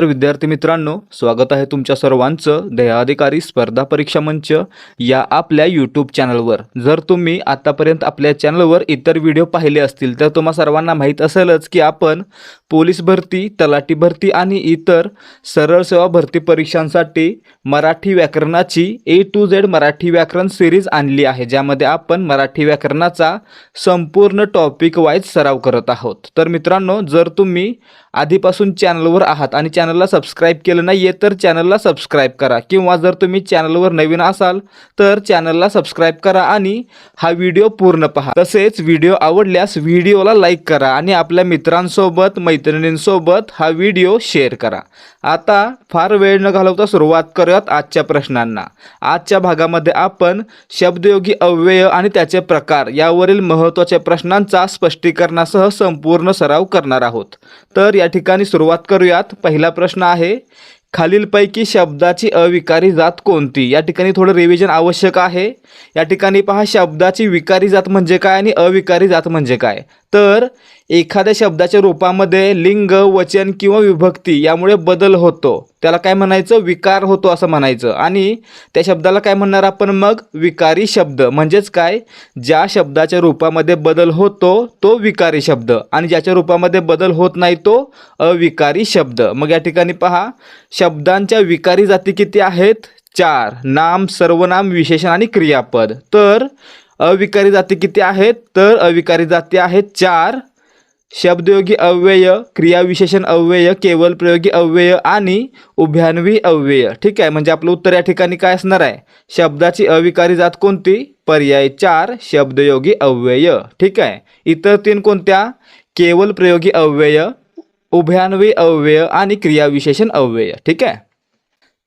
तर विद्यार्थी मित्रांनो स्वागत आहे तुमच्या सर्वांचं दयाधिकारी स्पर्धा परीक्षा मंच या आपल्या यूट्यूब चॅनलवर जर तुम्ही आतापर्यंत आपल्या चॅनलवर इतर व्हिडिओ पाहिले असतील तर तुम्हा सर्वांना माहीत असेलच की आपण पोलीस भरती तलाठी भरती आणि इतर सरळ सेवा भरती परीक्षांसाठी मराठी व्याकरणाची ए टू झेड मराठी व्याकरण सिरीज आणली आहे ज्यामध्ये आपण मराठी व्याकरणाचा संपूर्ण टॉपिक वाईज सराव करत आहोत. तर मित्रांनो जर तुम्ही आधीपासून चॅनलवर आहात आणि चॅनलला सबस्क्राईब केलं नाही आहे तर चॅनलला सबस्क्राईब करा. किंवा जर तुम्ही चॅनलवर नवीन असाल तर चॅनलला सबस्क्राईब करा आणि हा व्हिडिओ पूर्ण पहा. तसेच व्हिडिओ आवडल्यास व्हिडिओला लाईक करा आणि आपल्या मित्रांसोबत मैत्रिणींसोबत हा व्हिडिओ शेअर करा. आता फार वेळ न घालवता सुरुवात करूयात आजच्या प्रश्नांना. आजच्या भागामध्ये आपण शब्दयोगी अव्यय आणि त्याचे प्रकार यावरील महत्त्वाच्या प्रश्नांचा स्पष्टीकरणासह संपूर्ण सराव करणार आहोत. तर या ठिकाणी सुरुवात करूयात. पहिला प्रश्न आहे खालीलपैकी शब्दाची अविकारी जात कोणती? या ठिकाणी थोडं रिव्हिजन आवश्यक आहे. या ठिकाणी पहा शब्दाची विकारी जात म्हणजे काय आणि अविकारी जात म्हणजे काय? तर एखाद्या शब्दाच्या रूपामध्ये लिंग वचन किंवा विभक्ती यामुळे बदल होतो. त्याला काय म्हणायचं? विकार होतो असं म्हणायचं. आणि त्या शब्दाला काय म्हणणार आपण मग? विकारी शब्द. म्हणजेच काय? ज्या शब्दाच्या रूपामध्ये बदल होतो तो विकारी शब्द. आणि ज्याच्या रूपामध्ये बदल होत नाही तो अविकारी शब्द. मग या ठिकाणी पहा. शब्दांच्या विकारी जाती किती आहेत? चार. नाम सर्वनाम विशेषण आणि क्रियापद. तर अविकारी जाती किती आहेत? तर अविकारी जाती आहेत चार. शब्दयोगी अव्यय क्रियाविशेषण अव्यय केवल प्रयोगी अव्यय आणि उभ्यान्वी अव्यय. ठीक आहे? म्हणजे आपलं उत्तर या ठिकाणी काय असणार आहे? शब्दाची अविकारी जात कोणती? पर्याय चार शब्दयोगी अव्यय. ठीक आहे? इतर तीन कोणत्या? केवल प्रयोगी अव्यय उभ्यान्वी अव्यय आणि क्रियाविशेषण अव्यय. ठीक आहे?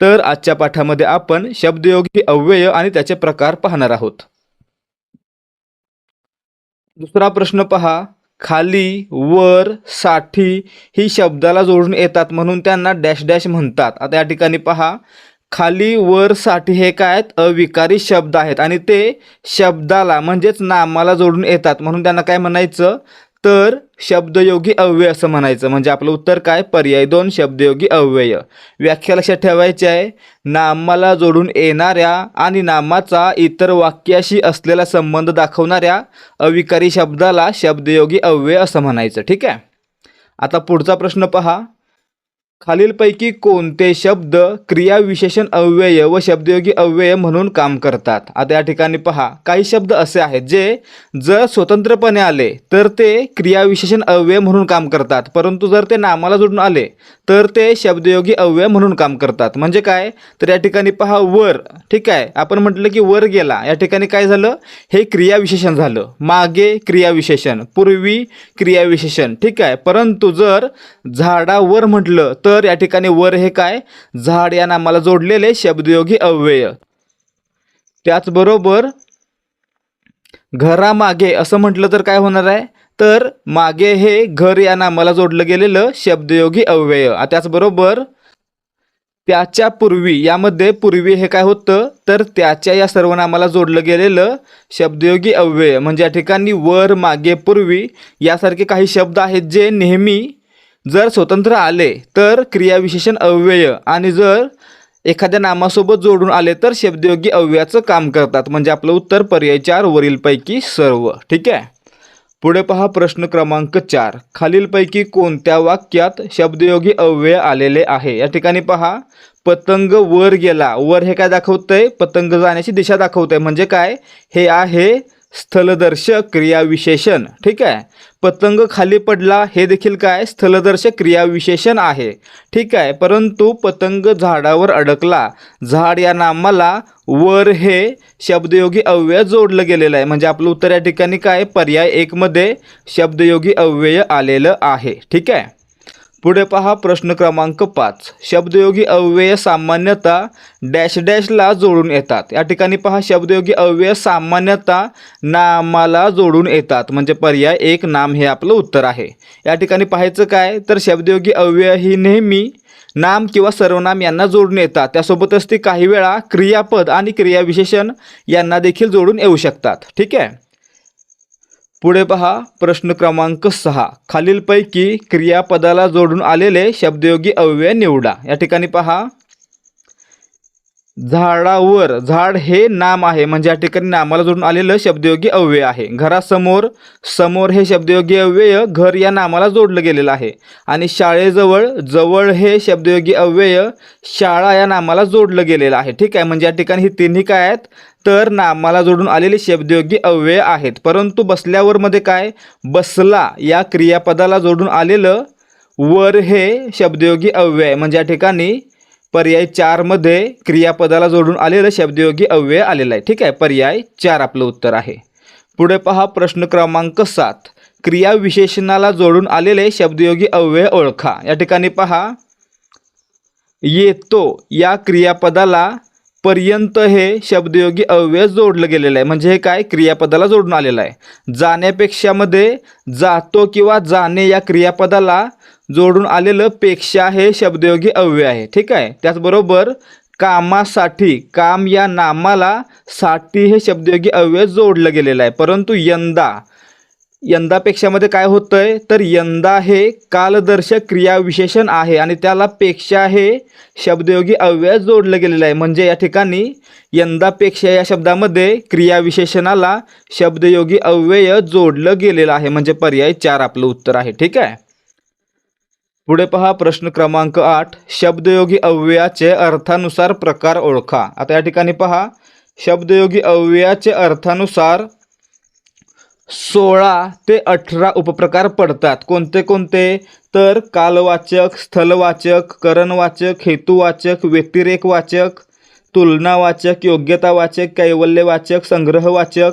तर आजच्या पाठामध्ये आपण शब्दयोगी अव्यय आणि त्याचे प्रकार पाहणार आहोत. दुसरा प्रश्न पहा. खाली वर साठी ही शब्दाला जोडून येतात म्हणून त्यांना डॅश डॅश म्हणतात. आता या ठिकाणी पहा. खाली वर साठी हे काय आहेत? अविकारी शब्द आहेत. आणि ते शब्दाला म्हणजेच नामाला जोडून येतात. म्हणून त्यांना काय म्हणायचं? तर शब्दयोगी अव्यय असं म्हणायचं. म्हणजे आपलं उत्तर काय? पर्याय दोन शब्दयोगी अव्यय. व्याख्या लक्षात ठेवायची आहे. नामाला जोडून येणाऱ्या आणि नामाचा इतर वाक्याशी असलेला संबंध दाखवणाऱ्या अविकारी शब्दाला शब्दयोगी अव्यय असं म्हणायचं. ठीक आहे? आता पुढचा प्रश्न पहा. खालीलपैकी कोणते शब्द क्रियाविशेषण अव्यय व शब्दयोगी अव्यय म्हणून काम करतात? आता या ठिकाणी पहा. काही शब्द असे आहेत जे जर स्वतंत्रपणे आले तर ते क्रियाविशेषण अव्यय म्हणून काम करतात. परंतु जर ते नामाला जोडून आले तर ते शब्दयोगी अव्यय म्हणून काम करतात. म्हणजे काय? तर या ठिकाणी पहा वर. ठीक आहे? आपण म्हटलं की वर गेला. या ठिकाणी काय झालं? हे क्रियाविशेषण झालं. मागे क्रियाविशेषण पूर्वी क्रियाविशेषण ठीक आहे? परंतु जर झाडावर म्हटलं तर तर या ठिकाणी वर हे काय? झाड या नामाला जोडलेले शब्दयोगी अव्यय. त्याचबरोबर घरामागे असं म्हटलं तर काय होणार आहे? तर मागे हे घर या नामाला जोडलं गेलेलं शब्दयोगी अव्यय. त्याचबरोबर त्याच्या पूर्वी यामध्ये पूर्वी हे काय होतं? तर त्याच्या या सर्वनामाला जोडलं गेलेलं शब्दयोगी अव्यय. म्हणजे या ठिकाणी वर मागे पूर्वी यासारखे काही शब्द आहेत जे नेहमी जर स्वतंत्र आले तर क्रियाविशेषण अव्यय. आणि जर एखाद्या नामासोबत जोडून आले तर शब्दयोगी अव्ययाचं काम करतात. म्हणजे आपलं उत्तर पर्याय चार वरीलपैकी सर्व. ठीक आहे? पुढे पहा प्रश्न क्रमांक चार. खालीलपैकी कोणत्या वाक्यात शब्दयोगी अव्यय आलेले आहे? या ठिकाणी पहा. पतंग वर गेला. वर हे काय दाखवतंय? पतंग जाण्याची दिशा दाखवतंय. म्हणजे काय? हे आहे स्थलदर्शक क्रियाविशेषण. ठीक आहे? पतंग खाली पडला हे देखील काय? स्थलदर्शक क्रियाविशेषण आहे. ठीक आहे परंतु पतंग झाडावर अडकला. झाड या नामाला वर हे शब्दयोगी अव्यय जोडलं गेलेलं आहे. म्हणजे आपलं उत्तर या ठिकाणी काय? पर्याय एकमध्ये शब्दयोगी अव्यय आलेलं आहे. ठीक आहे? पुढे पहा प्रश्न क्रमांक पाच. शब्दयोगी अव्यय सामान्यतः डॅश डॅशला जोडून येतात. या ठिकाणी पहा शब्दयोगी अव्यय सामान्यतः नामाला जोडून येतात. म्हणजे पर्याय एक नाम हे आपलं उत्तर आहे. या ठिकाणी पाहायचं काय? तर शब्दयोगी अव्यय ही नेहमी नाम किंवा सर्वनाम यांना जोडून येतात. त्यासोबतच ती काही वेळा क्रियापद आणि क्रियाविशेषण यांना देखील जोडून येऊ शकतात. ठीक आहे? पुढे पहा प्रश्न क्रमांक सहा. खालीलपैकी क्रियापदाला जोडून आलेले शब्दयोगी अव्यय निवडा. या ठिकाणी पहा. झाडावर झाड हे नाम आहे. म्हणजे या ठिकाणी नामाला जोडून आलेलं शब्दयोगी अव्यय आहे. घरासमोर समोर हे शब्दयोगी अव्यय घर या नामाला जोडलं गेलेलं आहे. आणि शाळेजवळ जवळ हे शब्दयोगी अव्यय शाळा या नामाला जोडलं गेलेलं आहे. ठीक आहे? म्हणजे या ठिकाणी ही तिन्ही काय आहेत? तर नामाला जोडून आलेले शब्दयोगी अव्यय आहेत. परंतु बसल्यावर मध्ये काय? बसला या क्रियापदाला जोडून आलेलं वर हे शब्दयोगी अव्यय. आहे म्हणजे या ठिकाणी पर्याय चारमध्ये क्रियापदाला जोडून आलेलं शब्दयोगी अव्यय आलेला आहे. ठीक आहे? पर्याय चार आपलं उत्तर आहे. पुढे पहा प्रश्न क्रमांक सात. क्रिया विशेषणाला जोडून आलेले शब्दयोगी अव्यय ओळखा. या ठिकाणी पहा. येतो. या क्रियापदाला पर्यंत हे शब्दयोगी अव्यय जोडलं गेलेलं आहे. म्हणजे हे काय? क्रियापदाला जोडून आलेलं आहे. जाण्यापेक्षा मध्ये जातो किंवा जाणे या क्रियापदाला जोडून आलेलं पेक्षा हे शब्दयोगी अव्यय आहे. ठीक आहे? त्याचबरोबर कामासाठी काम या नामाला साठी हे शब्दयोगी अव्यय जोडलं गेलेलं आहे. परंतु यंदा यंदापेक्षामध्ये काय होतंय? तर यंदा हे कालदर्शक क्रियाविशेषण आहे आणि त्याला पेक्षा हे शब्दयोगी अव्यय जोडलं गेलेलं आहे. म्हणजे या ठिकाणी यंदापेक्षा या शब्दामध्ये क्रियाविशेषणाला शब्दयोगी अव्यय जोडलं गेलेलं आहे. म्हणजे पर्याय चार आपलं उत्तर आहे. ठीक आहे? पुढे पहा प्रश्न क्रमांक आठ. शब्दयोगी अव्ययाचे अर्थानुसार प्रकार ओळखा. आता या ठिकाणी पहा. शब्दयोगी अव्ययाचे अर्थानुसार सोळा ते अठरा उपप्रकार पडतात. कोणते कोणते? तर कालवाचक स्थलवाचक करणवाचक हेतुवाचक व्यतिरेकवाचक तुलनावाचक योग्यतावाचक कैवल्यवाचक संग्रहवाचक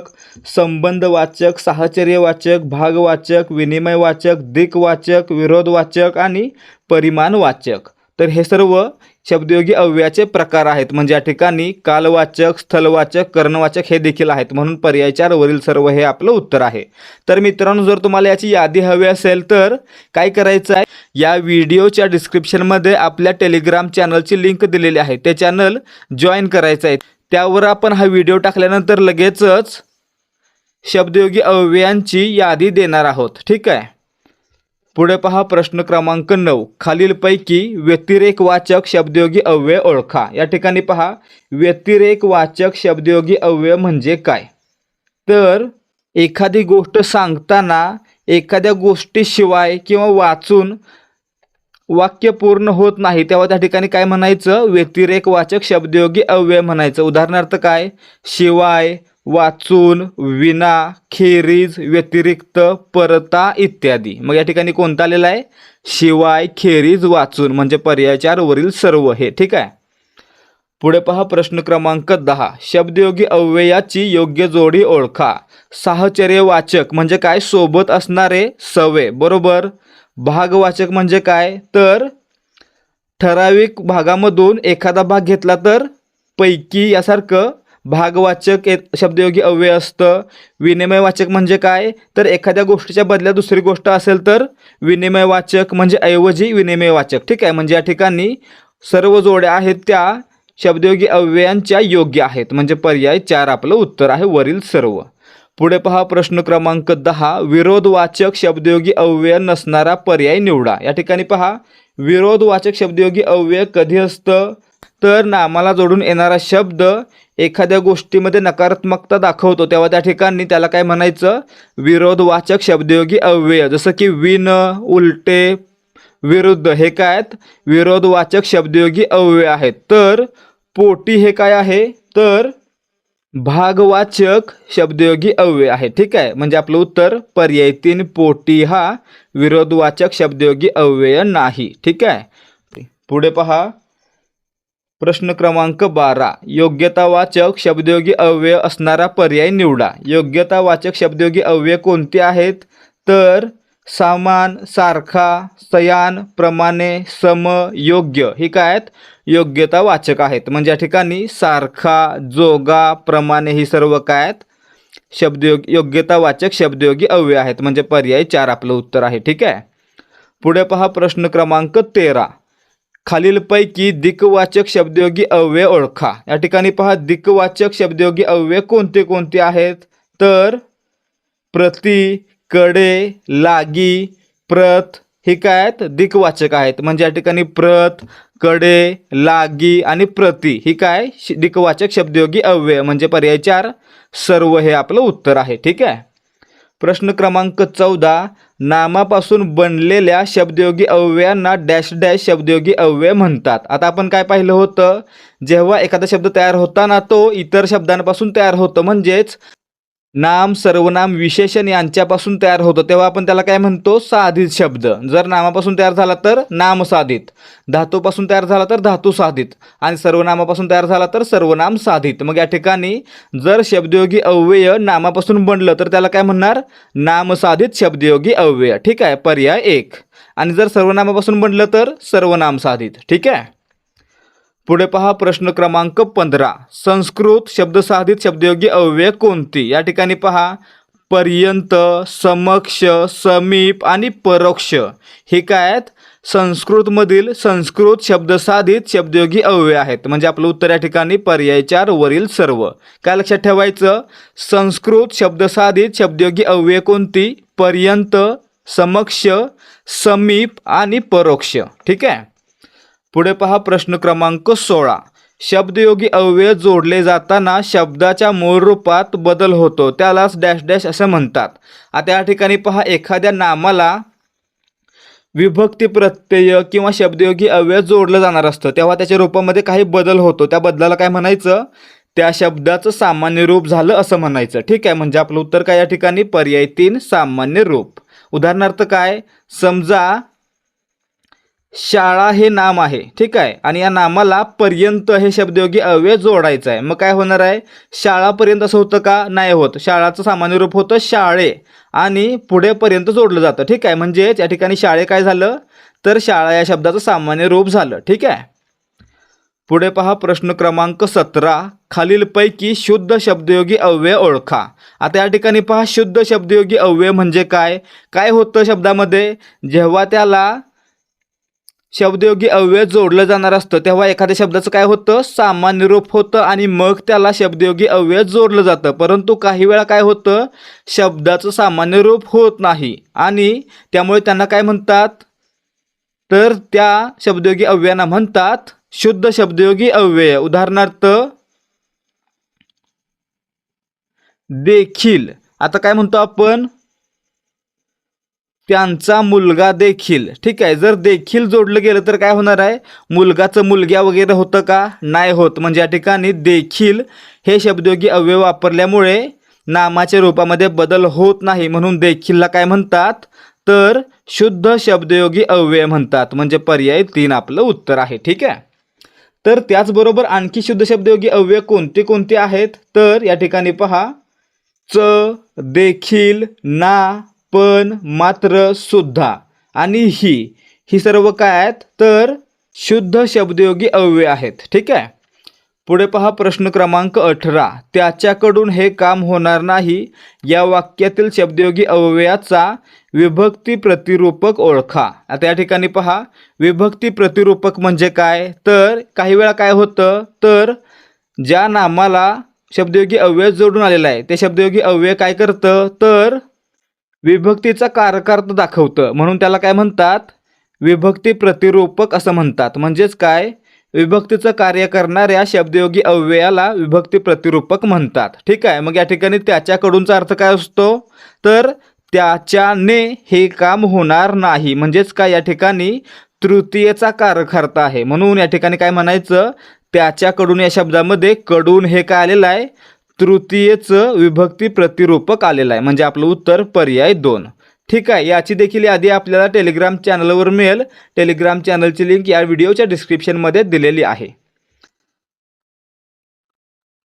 संबंधवाचक साहचर्यवाचक भागवाचक विनिमयवाचक दिक्वाचक विरोधवाचक आणि परिमाणवाचक. तर हे सर्व शब्दयोगी अव्ययाचे प्रकार आहेत. म्हणजे या ठिकाणी कालवाचक स्थलवाचक कर्णवाचक हे देखील आहेत. म्हणून पर्याय चार वरील सर्व हे आपलं उत्तर आहे. तर मित्रांनो जर तुम्हाला याची यादी हवी असेल तर काय करायचं आहे? या व्हिडिओच्या डिस्क्रिप्शनमध्ये आपल्या टेलिग्राम चॅनलची लिंक दिलेली आहे. ते चॅनल जॉईन करायचं आहे. त्यावर आपण हा व्हिडिओ टाकल्यानंतर लगेचच शब्दयोगी अव्ययांची यादी देणार आहोत. ठीक आहे? पुढे पहा प्रश्न क्रमांक नऊ. खालीलपैकी व्यतिरेकवाचक शब्दयोगी अव्यय ओळखा. या ठिकाणी पहा व्यतिरेकवाचक शब्दयोगी अव्यय म्हणजे काय? तर एखादी गोष्ट सांगताना एखाद्या गोष्टीशिवाय किंवा वाचून वाक्य पूर्ण होत नाही तेव्हा त्या ठिकाणी काय म्हणायचं? व्यतिरेकवाचक शब्दयोगी अव्यय म्हणायचं. उदाहरणार्थ काय? शिवाय वाचून विना खेरीज व्यतिरिक्त परता इत्यादी. मग या ठिकाणी कोणता आलेला आहे? शिवाय खेरीज वाचून म्हणजे पर्याय वरील सर्व हे. ठीक आहे? पुढे पहा प्रश्न क्रमांक दहा. शब्दयोगी अव्ययाची योग्य जोडी ओळखा. साहचर्य वाचक म्हणजे काय? सोबत असणारे सवे. बरोबर? भागवाचक म्हणजे काय? तर ठराविक भागामधून एखादा भाग घेतला तर पैकी यासारखं भागवाचक शब्दयोगी अव्यय असतं. विनिमयवाचक म्हणजे काय? तर एखाद्या गोष्टीच्या बदल्यात दुसरी गोष्ट असेल तर विनिमयवाचक म्हणजे ऐवजी विनिमयवाचक ठीक आहे? म्हणजे या ठिकाणी सर्व जोड्या आहेत त्या शब्दयोगी अव्ययांच्या योग्य आहेत. म्हणजे पर्याय चार आपलं उत्तर आहे वरील सर्व. पुढे पहा प्रश्न क्रमांक दहा. विरोधवाचक शब्दयोगी अव्यय नसणारा पर्याय निवडा. या ठिकाणी पहा. विरोधवाचक शब्दयोगी अव्यय कधी असतं? तर नामाला जोडून येणारा शब्द एखाद्या गोष्टीमध्ये नकारात्मकता दाखवतो. तेव्हा त्या ठिकाणी त्याला काय म्हणायचं? विरोधवाचक शब्दयोगी अव्यय. जसं की विन उलटे विरुद्ध हे काय आहेत? विरोधवाचक शब्दयोगी अव्यय आहेत. तर पोटी हे काय आहे? तर भागवाचक शब्दयोगी अव्यय आहे. ठीक आहे? म्हणजे आपलं उत्तर पर्याय तीन पोटी हा विरोधवाचक शब्दयोगी अव्यय नाही. ठीक आहे? पुढे पहा. प्रश्न क्रमांक बारा. योग्यतावाचक शब्दयोगी अव्यय असणारा पर्याय निवडा. योग्यतावाचक शब्दयोगी अव्यय कोणते आहेत? तर सामान सारखा सयान प्रमाणे सम योग्य. ही काय आहेत? योग्यतावाचक आहेत. म्हणजे या ठिकाणी सारखा जोगा प्रमाणे ही सर्व काय आहेत? शब्दयोग योग्यतावाचक शब्दयोगी अव्यय आहेत. म्हणजे पर्याय चार आपलं उत्तर आहे. ठीक आहे? पुढे पहा प्रश्न क्रमांक तेरा. खालीलपैकी दिक्वाचक शब्दयोगी अव्यय ओळखा. या ठिकाणी पहा दिक्वाचक शब्दयोगी अव्यय कोणते कोणते आहेत? तर प्रति कडे लागी प्रत हे काय आहेत? दिक्वाचक आहेत. म्हणजे या ठिकाणी प्रत कडे लागी आणि प्रति ही काय? श- दिक्वाचक शब्दयोगी अव्यय. म्हणजे पर्याय चार सर्व हे आपलं उत्तर आहे. ठीक आहे? प्रश्न क्रमांक चौदा नामापासून बनलेल्या शब्दयोगी अव्ययांना डॅश डॅश शब्दयोगी अव्यय म्हणतात. आता आपण काय पाहिलं होतं? जेव्हा एखादा शब्द तयार होताना तो इतर शब्दांपासून तयार होतो म्हणजेच नाम सर्वनाम विशेषण यांच्यापासून तयार होतो. तेव्हा आपण त्याला काय म्हणतो? साधित शब्द. जर नामापासून तयार झाला तर नाम साधित. धातूपासून तयार झाला तर धातू साधित. आणि सर्वनामापासून तयार झाला तर सर्वनाम साधित. मग या ठिकाणी जर शब्दयोगी अव्यय नामापासून बनलं तर त्याला काय म्हणणार? नामसाधित शब्दयोगी अव्यय. ठीक आहे? पर्याय एक. आणि जर सर्वनामापासून बनलं तर सर्वनाम साधित. ठीक आहे? पुढे पहा प्रश्न क्रमांक पंधरा. संस्कृत शब्दसाधित शब्दयोगी अव्यय कोणती? या ठिकाणी पहा. पर्यंत समक्ष समीप आणि परोक्ष. हे काय आहेत? संस्कृतमधील संस्कृत शब्दसाधित शब्दयोगी अव्यय आहेत. म्हणजे आपलं उत्तर या ठिकाणी पर्यायचार वरील सर्व. काय लक्षात ठेवायचं? संस्कृत शब्दसाधित शब्दयोगी अव्यय कोणती? पर्यंत समक्ष समीप आणि परोक्ष. ठीक आहे? पुढे पहा प्रश्न क्रमांक सोळा. शब्दयोगी अव्यय जोडले जाताना शब्दाच्या मूळ रूपात बदल होतो त्यालाच डॅश डॅश असं म्हणतात. आता या ठिकाणी पहा एखाद्या नामाला विभक्ती प्रत्यय किंवा शब्दयोगी अव्यय जोडलं जाणार असतं. तेव्हा त्याच्या रूपामध्ये काही बदल होतो. त्या बदलाला काय म्हणायचं? त्या शब्दाचं सामान्य रूप झालं असं म्हणायचं. ठीक आहे म्हणजे आपलं उत्तर काय या ठिकाणी? पर्याय तीन सामान्य रूप. उदाहरणार्थ काय? समजा शाळा हे नाम आहे ठीक आहे? आणि या नामाला पर्यंत हे शब्दयोगी अव्यय जोडायचं आहे. मग काय होणार आहे? शाळापर्यंत असं होतं का? नाही होत. शाळाचं सामान्य रूप होतं शाळे. आणि पुढेपर्यंत जोडलं जातं ठीक आहे? म्हणजेच या ठिकाणी शाळे काय झालं? तर शाळा या शब्दाचं सामान्य रूप झालं ठीक आहे? पुढे पहा प्रश्न क्रमांक सतरा. खालीलपैकी शुद्ध शब्दयोगी अव्यय ओळखा. आता या ठिकाणी पहा शुद्ध शब्दयोगी अव्यय म्हणजे काय? काय होतं शब्दामध्ये? जेव्हा त्याला शब्दयोगी अव्यय जोडलं जाणार असतं. तेव्हा एखाद्या शब्दाचं काय होतं? सामान्य रूप होतं आणि मग त्याला शब्दयोगी अव्यय जोडलं जातं. परंतु काही वेळा काय होतं? शब्दाचं सामान्य रूप होत नाही. आणि त्यामुळे त्यांना काय म्हणतात? तर त्या शब्दयोगी अव्ययांना म्हणतात शुद्ध शब्दयोगी अव्यय. उदाहरणार्थ देखील. आता काय म्हणतो आपण? त्यांचा मुलगा देखील. ठीक आहे जर देखील जोडलं गेलं तर काय होणार आहे? मुलगाचं मुलग्या वगैरे होतं का? नाही होत. म्हणजे या ठिकाणी देखील हे शब्दयोगी अव्यय वापरल्यामुळे नामाच्या रूपामध्ये बदल होत नाही. म्हणून देखीलला काय म्हणतात? तर शुद्ध शब्दयोगी अव्यय म्हणतात. म्हणजे पर्याय तीन आपलं उत्तर आहे. ठीक आहे? तर त्याचबरोबर आणखी शुद्ध शब्दयोगी अव्यय कोणते कोणते आहेत? तर या ठिकाणी पहा. च देखील ना पण मात्र सुद्धा आणि ही ही सर्व काय आहेत? तर शुद्ध शब्दयोगी अव्यय आहेत. ठीक आहे? पुढे पहा प्रश्न क्रमांक अठरा. त्याच्याकडून हे काम होणार नाही या वाक्यातील शब्दयोगी अव्ययाचा विभक्ती प्रतिरूपक ओळखा. आता या ठिकाणी पहा विभक्ती प्रतिरूपक म्हणजे काय? तर काही वेळा काय होतं? तर ज्या नामाला शब्दयोगी अव्यय जोडून आलेला आहे ते शब्दयोगी अव्यय काय करतं? तर विभक्तीचा कारकार्थ दाखवतं. म्हणून त्याला काय म्हणतात? विभक्ती प्रतिरूपक असं म्हणतात. म्हणजेच काय? विभक्तीचं कार्य करणाऱ्या शब्दयोगी अव्ययाला विभक्ती प्रतिरूपक म्हणतात. ठीक आहे? मग या ठिकाणी त्याच्याकडूनचा अर्थ काय असतो? तर त्याच्याने हे काम होणार नाही. म्हणजेच काय? या ठिकाणी तृतीयेचा कारकार्थ आहे. म्हणून या ठिकाणी काय म्हणायचं? त्याच्याकडून या शब्दामध्ये कडून हे काय आलेलं आहे? तृतीयेचं विभक्ती प्रतिरूपक आलेलं आहे. म्हणजे आपलं उत्तर पर्याय दोन. ठीक आहे याची देखील यादी आपल्याला टेलिग्राम चॅनलवर मिळेल. टेलिग्राम चॅनलची लिंक या व्हिडिओच्या डिस्क्रिप्शनमध्ये दिलेली आहे.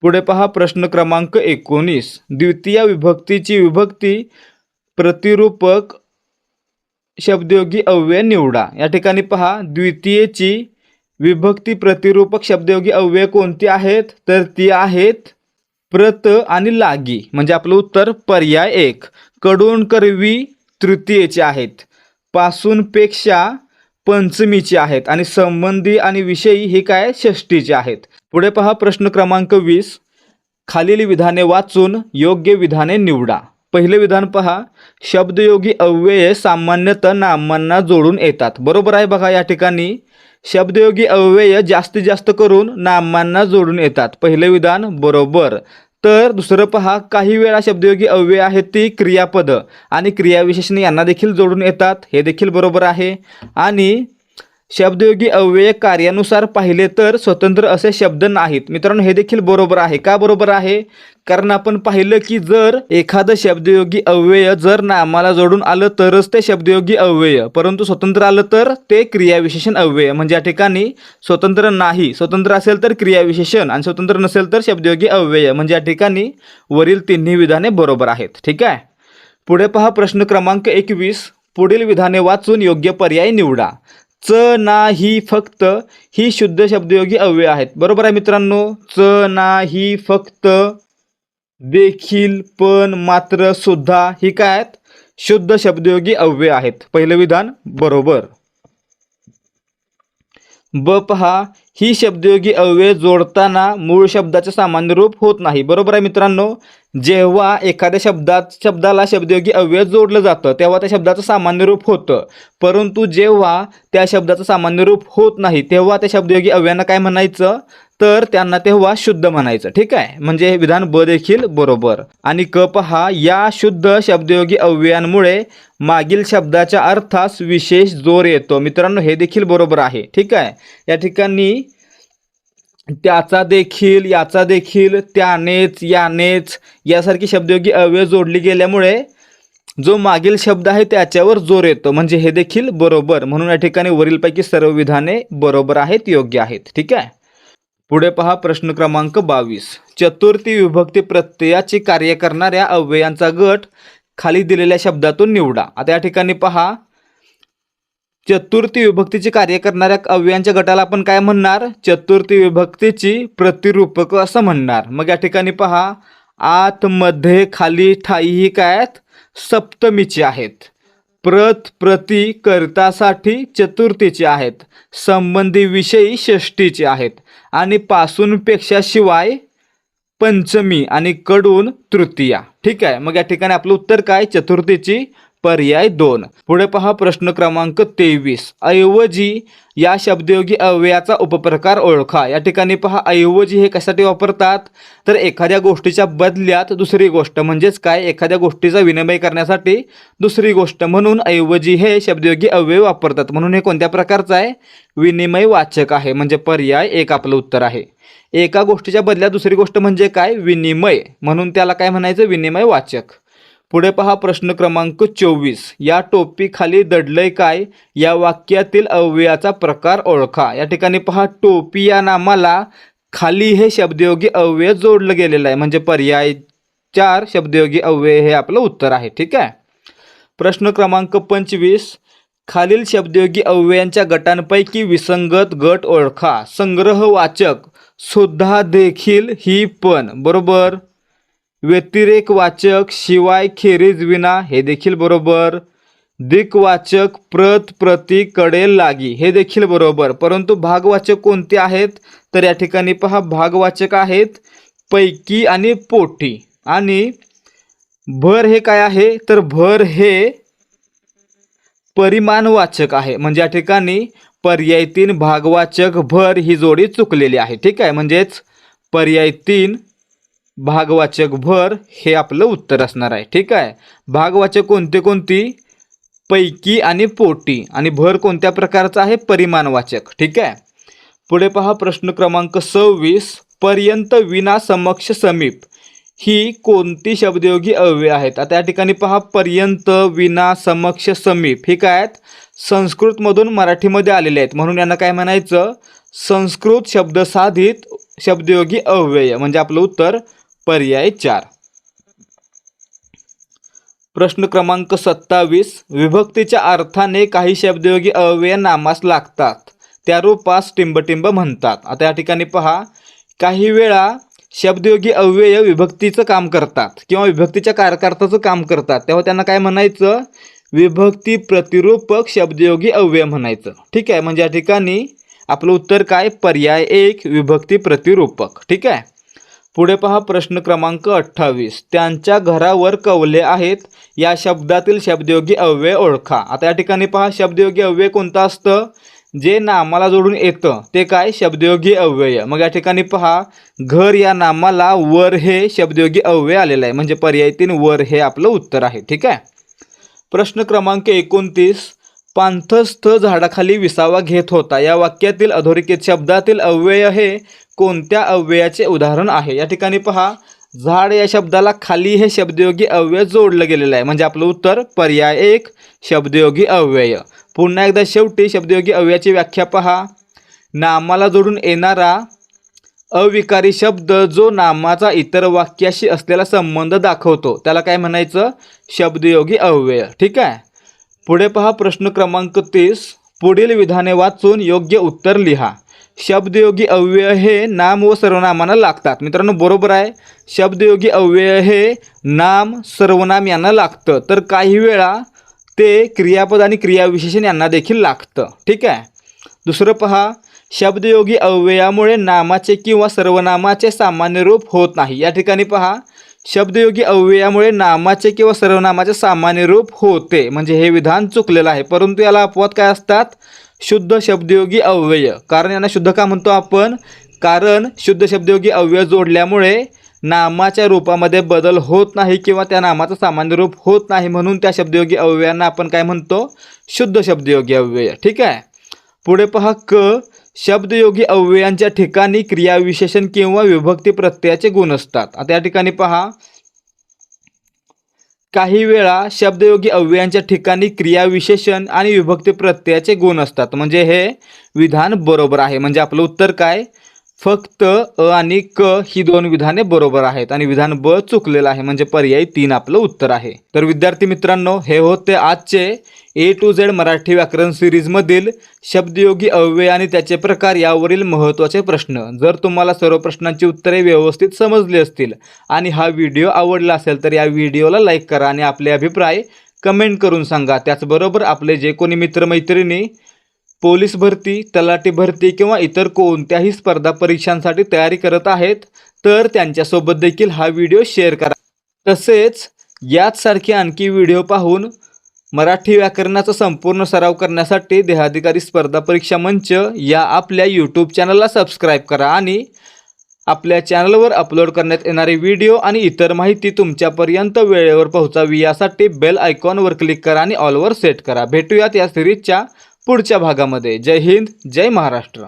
पुढे पहा प्रश्न क्रमांक एकोणीस. द्वितीय विभक्तीची विभक्ती प्रतिरूपक शब्दयोगी अव्यय निवडा. या ठिकाणी पहा द्वितीयेची विभक्ती प्रतिरूपक शब्दयोगी अव्यय कोणती आहेत? तर ती आहेत प्रत आणि लागी म्हणजे आपलं उत्तर पर्याय एक. कडून करवी तृतीयेचे आहेत. पासूनपेक्षा पंचमीचे आहेत. आणि संबंधी आणि विषयी हे काय? षष्टीचे आहेत. पुढे पहा प्रश्न क्रमांक वीस. खालील विधाने वाचून योग्य विधाने निवडा. पहिलं विधान पहा. शब्दयोगी अव्यय सामान्यतः नामांना जोडून येतात. बरोबर आहे बघा या ठिकाणी. शब्दयोगी अव्यय जास्तीत जास्त करून नामांना जोडून येतात. पहिले विधान बरोबर. तर दुसरं पहा काही वेळा शब्दयोगी अव्यय आहेत ती क्रियापद. आणि क्रियाविशेषणे यांना देखील जोडून येतात. हे देखील बरोबर आहे. आणि शब्दयोगी अव्यय कार्यानुसार पाहिले तर स्वतंत्र असे शब्द नाहीत. मित्रांनो हे देखील बरोबर आहे. का बरोबर आहे? कारण आपण पाहिलं की जर एखादं शब्दयोगी अव्यय जर नामाला जोडून आलं तरच ते शब्दयोगी अव्यय. परंतु स्वतंत्र आलं तर ते क्रियाविशेषण अव्यय. म्हणजे या ठिकाणी स्वतंत्र नाही. स्वतंत्र असेल तर क्रियाविशेषण आणि स्वतंत्र नसेल तर शब्दयोगी अव्यय. म्हणजे या ठिकाणी वरील तिन्ही विधाने बरोबर आहेत. ठीक आहे? पुढे पहा प्रश्न क्रमांक एकवीस. पुढील विधाने वाचून योग्य पर्याय निवडा. च ना ही फक्त ही शुद्ध शब्दयोगी अव्यय आहेत. बरोबर आहे मित्रांनो? च ना ही फक्त देखील पण मात्र सुद्धा ही काय आहेत? शुद्ध शब्दयोगी अव्यय आहेत. पहिलं विधान बरोबर. ब पहा ही शब्दयोगी अव्यय जोडताना मूळ शब्दाचे सामान्य रूप होत नाही. बरोबर आहे मित्रांनो? जेव्हा एखाद्या शब्दात शब्दाला शब्दयोगी अव्यय जोडलं जातं तेव्हा त्या शब्दाचं सामान्य रूप होतं. परंतु जेव्हा त्या शब्दाचं सामान्य रूप होत नाही तेव्हा त्या शब्दयोगी अव्ययांना काय म्हणायचं? तर त्यांना तेव्हा शुद्ध म्हणायचं ठीक आहे? म्हणजे हे विधान ब देखील बरोबर. आणि क पहा या शुद्ध शब्दयोगी अव्ययांमुळे मागील शब्दाच्या अर्थास विशेष जोर येतो. मित्रांनो हे देखील बरोबर आहे ठीक आहे? या ठिकाणी त्याचा देखील याचा देखील त्यानेच यानेच यासारखी शब्दयोगी अव्यय जोडली गेल्यामुळे जो मागील शब्द आहे त्याच्यावर जोर येतो. म्हणजे हे देखील बरोबर. म्हणून या ठिकाणी वरीलपैकी सर्व विधाने बरोबर आहेत योग्य आहेत. ठीक आहे? पुढे पहा प्रश्न क्रमांक बावीस. चतुर्थी विभक्ती प्रत्ययाची कार्य करणाऱ्या अव्ययांचा गट खाली दिलेल्या शब्दातून निवडा. आता या ठिकाणी पहा. चतुर्थी विभक्तीची कार्य करणाऱ्या अव्ययांच्या गटाला आपण काय म्हणणार? चतुर्थी विभक्तीची प्रतिरूपक असं म्हणणार. मग या ठिकाणी पहा आत मध्ये खाली ठाई ही काय आहेत? सप्तमीची आहेत. प्रत प्रति करतासाठी चतुर्थीचे आहेत. संबंधी विषयी षष्टीचे आहेत. आणि पासूनपेक्षा शिवाय पंचमी आणि कडून तृतीया. ठीक आहे. मग या ठिकाणी आपलं उत्तर काय? चतुर्थीची पर्याय दोन. पुढे पहा प्रश्न क्रमांक तेवीस. ऐवजी या शब्दयोगी अव्ययाचा उपप्रकार ओळखा. या ठिकाणी पहा ऐवजी हे कशासाठी वापरतात? तर एखाद्या गोष्टीच्या बदल्यात दुसरी गोष्ट म्हणजेच काय? एखाद्या गोष्टीचा विनिमय करण्यासाठी दुसरी गोष्ट म्हणून ऐवजी हे शब्दयोगी अव्यय वापरतात. म्हणून हे कोणत्या प्रकारचं आहे? विनिमय वाचक आहे. म्हणजे पर्याय एक आपलं उत्तर आहे. एका गोष्टीच्या बदल्यात दुसरी गोष्ट म्हणजे काय? विनिमय. म्हणून त्याला काय म्हणायचं? विनिमय वाचक. पुढे पहा प्रश्न क्रमांक चोवीस. या टोपीखाली दडलंय काय? या वाक्यातील अव्ययाचा प्रकार ओळखा. या ठिकाणी पहा टोपी या नामाला खाली हे शब्दयोगी अव्यय जोडलं गेलेलं आहे. म्हणजे पर्याय चार शब्दयोगी अव्यय हे आपलं उत्तर आहे. ठीक आहे? प्रश्न क्रमांक पंचवीस. खालील शब्दयोगी अव्ययांच्या गटांपैकी विसंगत गट ओळखा. संग्रहवाचक. सुद्धा देखील ही पण. बरोबर? व्यतिरेक वाचक शिवाय खेरीज विना हे देखील बरोबर. दिक्वाचक प्रत प्रती कडेल लागी हे देखील बरोबर. परंतु भागवाचक कोणते आहेत? तर या ठिकाणी पहा भागवाचक आहेत पैकी आणि पोटी. आणि भर हे काय आहे? तर भर हे परिमाणवाचक आहे. म्हणजे या ठिकाणी पर्याय तीन भागवाचक भर ही जोडी चुकलेली आहे. ठीक आहे? म्हणजेच पर्याय तीन भागवाचक भर हे आपलं उत्तर असणार आहे. ठीक आहे? भागवाचक कोणते कोणती? पैकी आणि पोटी. आणि भर कोणत्या प्रकारचा आहे? परिमाणवाचक. ठीक आहे? पुढे पहा प्रश्न क्रमांक सव्वीस. पर्यंत विना समक्ष समीप. ही कोणती शब्दयोगी अव्यय आहेत? आता या ठिकाणी पहा पर्यंत विना समक्ष समीप. ही काय आहेत संस्कृतमधून मराठीमध्ये आलेले आहेत. म्हणून यांना काय म्हणायचं? संस्कृत शब्दसाधित शब्दयोगी अव्यय. म्हणजे आपलं उत्तर पर्याय चार. प्रश्न क्रमांक सत्तावीस. विभक्तीच्या अर्थाने काही शब्दयोगी अव्यय नामास लागतात. त्या रूपास टिंबटिंब म्हणतात. आता या ठिकाणी पहा. काही वेळा शब्दयोगी अव्यय विभक्तीचं काम करतात किंवा विभक्तीच्या कारकार्थाचं काम करतात. तेव्हा त्यांना काय म्हणायचं? विभक्ती प्रतिरूपक शब्दयोगी अव्यय म्हणायचं. ठीक आहे? म्हणजे या ठिकाणी आपलं उत्तर काय? पर्याय एक विभक्ती प्रतिरूपक. ठीक आहे? पुढे पहा प्रश्न क्रमांक अठ्ठावीस. त्यांच्या घरावर कवले आहेत. या शब्दातील शब्दयोगी अव्यय ओळखा. आता या ठिकाणी पहा शब्दयोगी अव्यय कोणतं असतं? जे नामाला जोडून येतं ते काय? शब्दयोगी अव्यय. मग या ठिकाणी पहा घर या नामाला वर हे शब्दयोगी अव्यय आलेलं आहे. म्हणजे पर्याय तीन वर हे आपलं उत्तर आहे. ठीक आहे? प्रश्न क्रमांक एकोणतीस. पांथस्थ झाडाखाली विसावा घेत होता. या वाक्यातील अधोरेखित शब्दातील अव्यय हे कोणत्या अव्ययाचे उदाहरण आहे? या ठिकाणी पहा. झाड या शब्दाला खाली हे शब्दयोगी अव्यय जोडलं गेलेलं आहे. म्हणजे आपलं उत्तर पर्याय एक शब्दयोगी अव्यय. पुन्हा एकदा शेवटी शब्दयोगी अव्ययाची व्याख्या पहा. नामाला जोडून येणारा अविकारी शब्द जो नामाचा इतर वाक्याशी असलेला संबंध दाखवतो. त्याला काय म्हणायचं? शब्दयोगी अव्यय. ठीक आहे? पुढे पहा प्रश्न क्रमांक तीस. पुढील विधाने वाचून योग्य उत्तर लिहा. शब्दयोगी अव्यय हे नाम व सर्वनामांना लागतात. मित्रांनो बरोबर आहे? शब्दयोगी अव्यय हे नाम सर्वनाम यांना लागतं. तर काही वेळा ते क्रियापद आणि क्रियाविशेषण यांना देखील लागतं. ठीक आहे? दुसरं पहा. शब्दयोगी अव्ययामुळे नामाचे किंवा सर्वनामाचे सामान्य रूप होत नाही. या ठिकाणी पहा. शब्दयोगी अव्ययामुळे नामाचे किंवा सर्वनामाचे सामान्य रूप होते. म्हणजे हे विधान चुकलेलं आहे. परंतु याला अपवाद काय असतात? शुद्ध शब्दयोगी अव्यय. कारण यांना शुद्ध का म्हणतो आपण? कारण शुद्ध शब्दयोगी अव्यय जोडल्यामुळे नामाच्या रूपामध्ये बदल होत नाही किंवा त्या नामाचं सामान्य रूप होत नाही म्हणून त्या शब्दयोगी अव्ययांना आपण काय म्हणतो? शुद्ध शब्दयोगी अव्यय. ठीक आहे? पुढे पहा क. शब्दयोगी अव्ययांच्या ठिकाणी क्रियाविशेषण किंवा विभक्ती प्रत्ययाचे गुण असतात. आता या ठिकाणी पहा. काही वेळा शब्दयोगी अव्ययांच्या ठिकाणी क्रियाविशेषण आणि विभक्ती प्रत्ययाचे गुण असतात. म्हणजे हे विधान बरोबर आहे. म्हणजे आपलं उत्तर काय? फक्त अ आणि क ही दोन विधाने बरोबर आहेत आणि विधान ब चुकलेलं आहे म्हणजे पर्यायी तीन आपलं उत्तर आहे. तर विद्यार्थी मित्रांनो हे होते आजचे ए टू झेड मराठी व्याकरण सिरीजमधील शब्दयोगी अव्यय आणि त्याचे प्रकार यावरील महत्त्वाचे प्रश्न. जर तुम्हाला सर्व प्रश्नांची उत्तरे व्यवस्थित समजली असतील आणि हा व्हिडिओ आवडला असेल तर या व्हिडिओला लाईक करा आणि आपले अभिप्राय कमेंट करून सांगा. त्याचबरोबर आपले जे कोणी मित्रमैत्रिणी पोलीस भरती तलाठी भरती किंवा इतर कोणत्याही स्पर्धा परीक्षांसाठी तयारी करत आहेत तर त्यांच्यासोबत देखील हा व्हिडिओ शेअर करा. तसेच याचसारखे आणखी व्हिडिओ पाहून मराठी व्याकरणाचा संपूर्ण सराव करण्यासाठी देहाधिकारी स्पर्धा परीक्षा मंच या आपल्या यूट्यूब चॅनलला सबस्क्राईब करा आणि आपल्या चॅनलवर अपलोड करण्यात येणारे व्हिडिओ आणि इतर माहिती तुमच्यापर्यंत वेळेवर पोहोचावी यासाठी बेल आयकॉनवर क्लिक करा आणि ऑलवर सेट करा. भेटूयात या सिरीजच्या पुढच्या भागामध्ये. जय हिंद जय महाराष्ट्र.